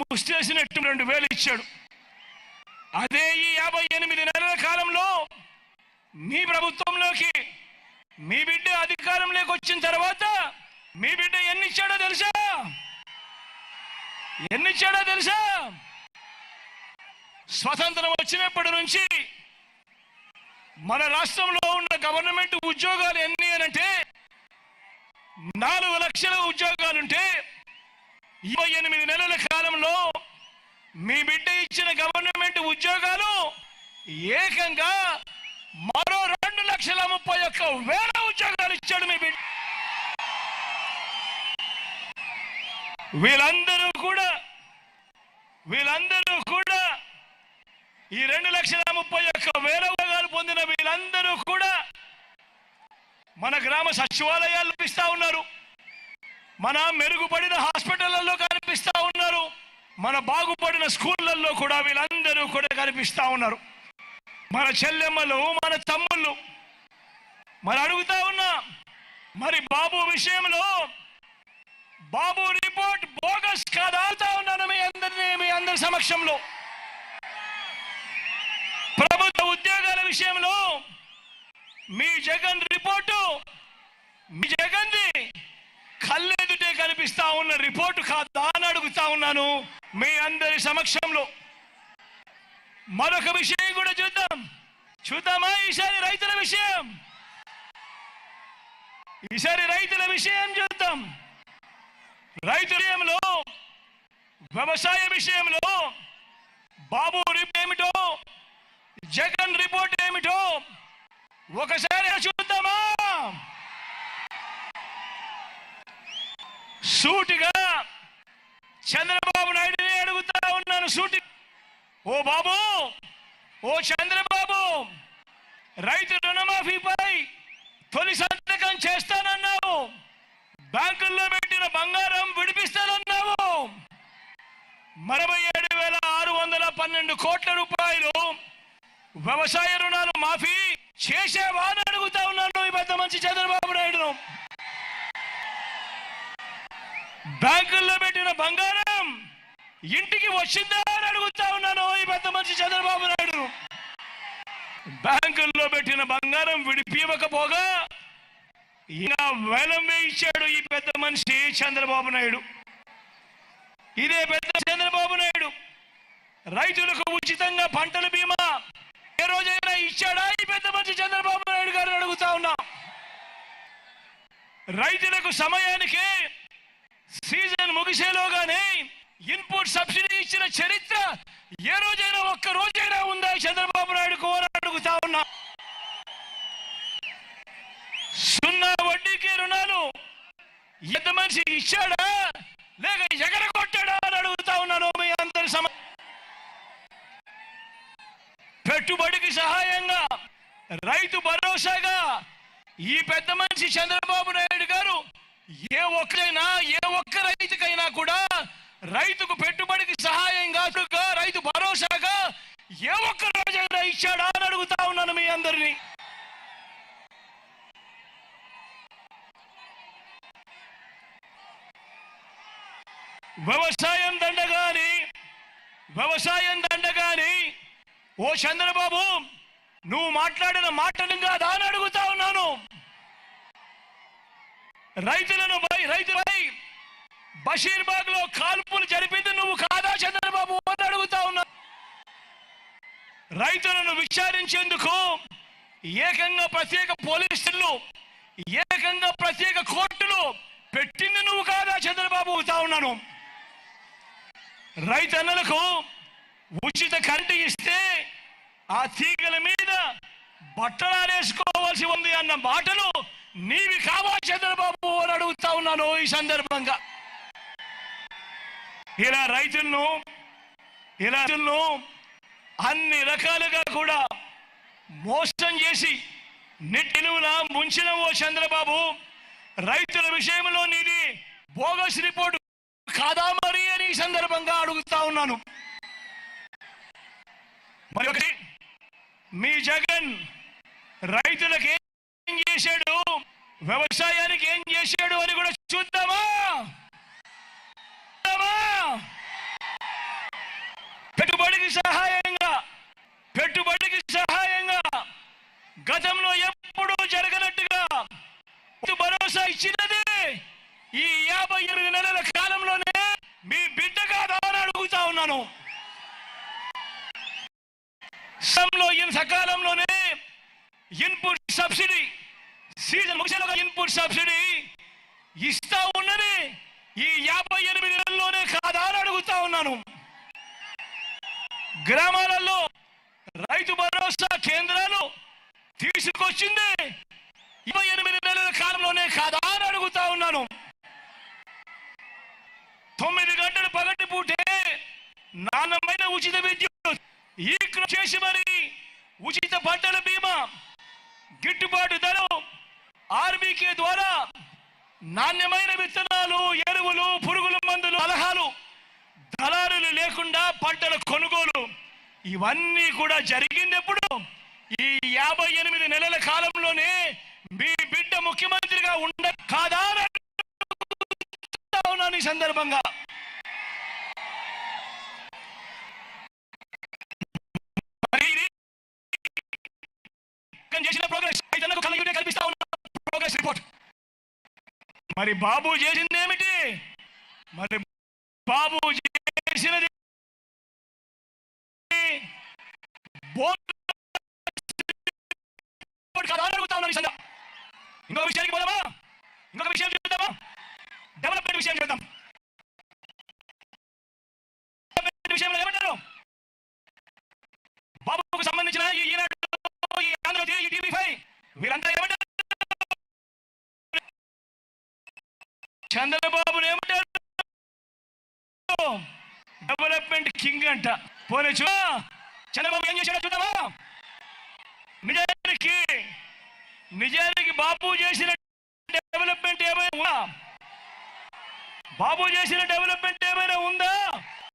ముస్తేసినట్టు రెండు వేలు ఇచ్చాడు. అదే ఈ యాభై ఎనిమిది నెలల కాలంలో మీ ప్రభుత్వంలోకి మీ బిడ్డ అధికారంలోకి వచ్చిన తర్వాత మీ బిడ్డ ఎన్ని ఇచ్చాడో తెలుసా? ఎన్ని ఇచ్చాడో తెలుసా? స్వతంత్రం వచ్చినప్పటి నుంచి మన రాష్ట్రంలో ఉన్న గవర్నమెంట్ ఉద్యోగాలు ఎన్ని అంటే నాలుగు లక్షల ఉద్యోగ ఇరవై ఎనిమిది నెలల కాలంలో మీ బిడ్డ ఇచ్చిన గవర్నమెంట్ ఉద్యోగాలు ఏకంగా మరో రెండు లక్షల ముప్పై ఒక్క వేల ఉద్యోగాలు ఇచ్చాడు మీ బిడ్డ. వీళ్ళందరూ కూడా వీళ్ళందరూ కూడా ఈ రెండు లక్షల ముప్పై ఒక్క వేల ఉద్యోగాలు పొందిన వీళ్ళందరూ కూడా మన గ్రామ సచివాలయాలు ఇస్తా ఉన్నారు. మన మెరుగుపడిన హాస్పిటళ్ళలో కనిపిస్తా ఉన్నారు. మన బాగుపడిన స్కూళ్ళల్లో కూడా వీళ్ళందరూ కూడా కనిపిస్తా ఉన్నారు. మన చెల్లెమ్మలు మన తమ్ముళ్ళు. మరి అడుగుతా ఉన్నా మరి బాబు విషయంలో బాబు రిపోర్ట్ బోగస్ కాదా ఉన్నాను మీ అందరినీ మీ అందరి సమక్షంలో. ప్రభుత్వ ఉద్యోగాల విషయంలో మీ జగన్ రిపోర్టు మీ జగన్ది కళ్ళెదుటే కనిపిస్తా ఉన్న రిపోర్టు కాదా అని అడుగుతా ఉన్నాను. మీ అందరి సమక్షంలో మరొక విషయం కూడా చూద్దాం. చూద్దామా? ఈసారి రైతుల విషయం. ఈసారి రైతుల విషయం చూద్దాం. రైతు వ్యవసాయ విషయంలో బాబు రిపోర్ట్ ఏమిటో జగన్ రిపోర్ట్ ఏమిటో ఒకసారి సూటిగా చంద్రబాబు నాయుడుని అడుగుతా ఉన్నాను సూటి. ఓ బాబు ఓ చంద్రబాబు రైతు రుణమాఫీపై తొలి సంతకం చేస్తానన్నావు. బ్యాంకుల్లో పెట్టిన బంగారం విడిపిస్తానన్నావు. మరవై ఏడు వేల ఆరు వందల పన్నెండు కోట్ల రూపాయలు వ్యవసాయ రుణాలు మాఫీ చేసేవా అని అడుగుతా ఉన్నాను ఈ పెద్ద మంచి చంద్రబాబు నాయుడును. బ్యాంకుల్లో పెట్టిన బంగారం ఇంటికి వచ్చిందా అని అడుగుతా ఉన్నాను. ఈ పెద్ద మనిషి చంద్రబాబు నాయుడు. బ్యాంకుల్లో పెట్టిన బంగారం విడిపివ్వకపోగా ఇలా వేలం వేయించాడు ఈ పెద్ద మనిషి చంద్రబాబు నాయుడు. ఇదే పెద్ద చంద్రబాబు నాయుడు. రైతులకు ఉచితంగా పంటల బీమా ఏ రోజైనా ఇచ్చాడా ఈ పెద్ద మనిషి చంద్రబాబు నాయుడు గారిని అడుగుతా ఉన్నా. రైతులకు సమయానికి సీజన్ ముగిసేలోగానే ఇన్పుట్ సబ్సిడీ ఇచ్చిన చరిత్ర ఏ రోజైనా ఒక్క రోజైనా ఉందా చంద్రబాబు నాయుడు అని అడుగుతా ఉన్నా? సున్నా వడ్డీకి రుణాలు ఎంత మనిషి ఇచ్చాడా? లేక ఎగరగొట్టాడా అని అడుగుతా ఉన్నాను మీ అందరి సమ పెట్టుబడికి సహాయంగా రైతు భరోసాగా ఈ పెద్ద మనిషి చంద్రబాబు నాయుడు గారు ఏ ఒక్కరైనా ఏ ఒక్క రైతుకైనా కూడా రైతుకు పెట్టుబడికి సహాయంగా రైతు భరోసాగా ఏ ఒక్క రోజైనా ఇచ్చాడా అని అడుగుతా ఉన్నాను మీ అందరినీ. వ్యవసాయం దండగాని వ్యవసాయం దండగాని ఓ చంద్రబాబు నువ్వు మాట్లాడిన మాటలు కాదా అని అడుగుతా ఉన్నాను. రైతులను బై- రైతులై బషీర్బాగ్లో కాల్పులు జరిపింది నువ్వు కాదా చంద్రబాబు అని అడుగుతా ఉన్నా. రైతులను విచారించేందుకు ఏకంగా ప్రత్యేక పోలీసులు ఏకంగా ప్రత్యేక కోర్టులు పెట్టింది నువ్వు కాదా చంద్రబాబు అవుతా ఉన్నాను. రైతన్నలకు ఉచిత కరెంటు ఇస్తే ఆ తీగల మీద బట్టలారేసుకోవాల్సి ఉంది అన్న మాటలు నీవి కావా చంద్రబాబు అని అడుగుతా ఉన్నాను ఈ సందర్భంగా. ఇలా రైతులను ఇలా రైతులను అన్ని రకాలుగా కూడా మోసం చేసి నెట్టినువున ముంచిన ఓ చంద్రబాబు రైతుల విషయంలో నీది బోగస్ రిపోర్టు కాదా మరి అని ఈ సందర్భంగా అడుగుతా ఉన్నాను. మరి ఒకటి మీ జగన్ రైతులకి ఏం చేశాడు? వ్యవసాయానికి ఏం చేశాడు అని కూడా చూద్దామా? పెట్టుబడికి సహాయంగా పెట్టుబడికి సహాయంగా గతంలో ఎప్పుడూ జరగనట్టుగా భరోసా ఇచ్చినది ఈ యాభై ఎనిమిది నెలల కాలంలోనే మీ బిడ్డ కాదా అని అడుగుతా ఉన్నాను. సకాలంలోనే ఇన్పుట్ సబ్సిడీ. సీజన్ ముగిసేలోగా ఇన్పుట్ సబ్సిడీ ఇస్తా ఉన్నది. ఈ యాభై ఎనిమిది నెలల్లోనే కాదా అని అడుగుతా ఉన్నాను. గ్రామాలలో రైతు భరోసా కేంద్రాలు తీసుకొచ్చింది. ఇరవై ఎనిమిది నెలల కాలంలోనే కాదా అని అడుగుతా ఉన్నాను. తొమ్మిది గంటలు పగటి పూటే నాణ్యమైన ఉచిత విద్యుత్. ఈ చేసి మరి ఉచిత పంటల బీమా. గిట్టుబాటు ధర ఆర్బీకే ద్వారా నాణ్యమైన విత్తనాలు ఎరువులు పురుగుల మందులు సలహాలు దళారులు లేకుండా పంటల కొనుగోలు ఇవన్నీ కూడా జరిగింది ఎప్పుడు ఈ యాభై ఎనిమిది నెలల కాలంలోనే మీ బిడ్డ ముఖ్యమంత్రిగా ఉండ కాదా ఈ సందర్భంగా. ఇక్కడ చేసిన ప్రోగ్రెస్. రైతన్నకు కలిగి కల్పిస్తా ఉన్న. Progress report. మరి బాబు చేసింది ఏమిటి? మరి బాబు చేసినది ఇంకొక విషయానికి పోదామా? ఇంకొక విషయం చూద్దామా? డెవలప్మెంట్ విషయం చూద్దాం. డెవలప్మెంట్ విషయంలో ఏమంటారు? బాబుకు సంబంధించిన ఈ ఈ ఆంధ్రజ్యోతి టీవీ ఫైవ్. వీరంతా ఏమంటారు? చంద్రబాబును ఏమంటారు? డెవలప్మెంట్ కింగ్ అంట. పోనీ చూ. చంద్రబాబు ఏం చేశాడో చూద్దామా? నిజానికి నిజానికి బాబు చేసిన డెవలప్మెంట్ ఏమైనా ఉందా? బాబు చేసిన డెవలప్మెంట్ ఏమైనా ఉందా?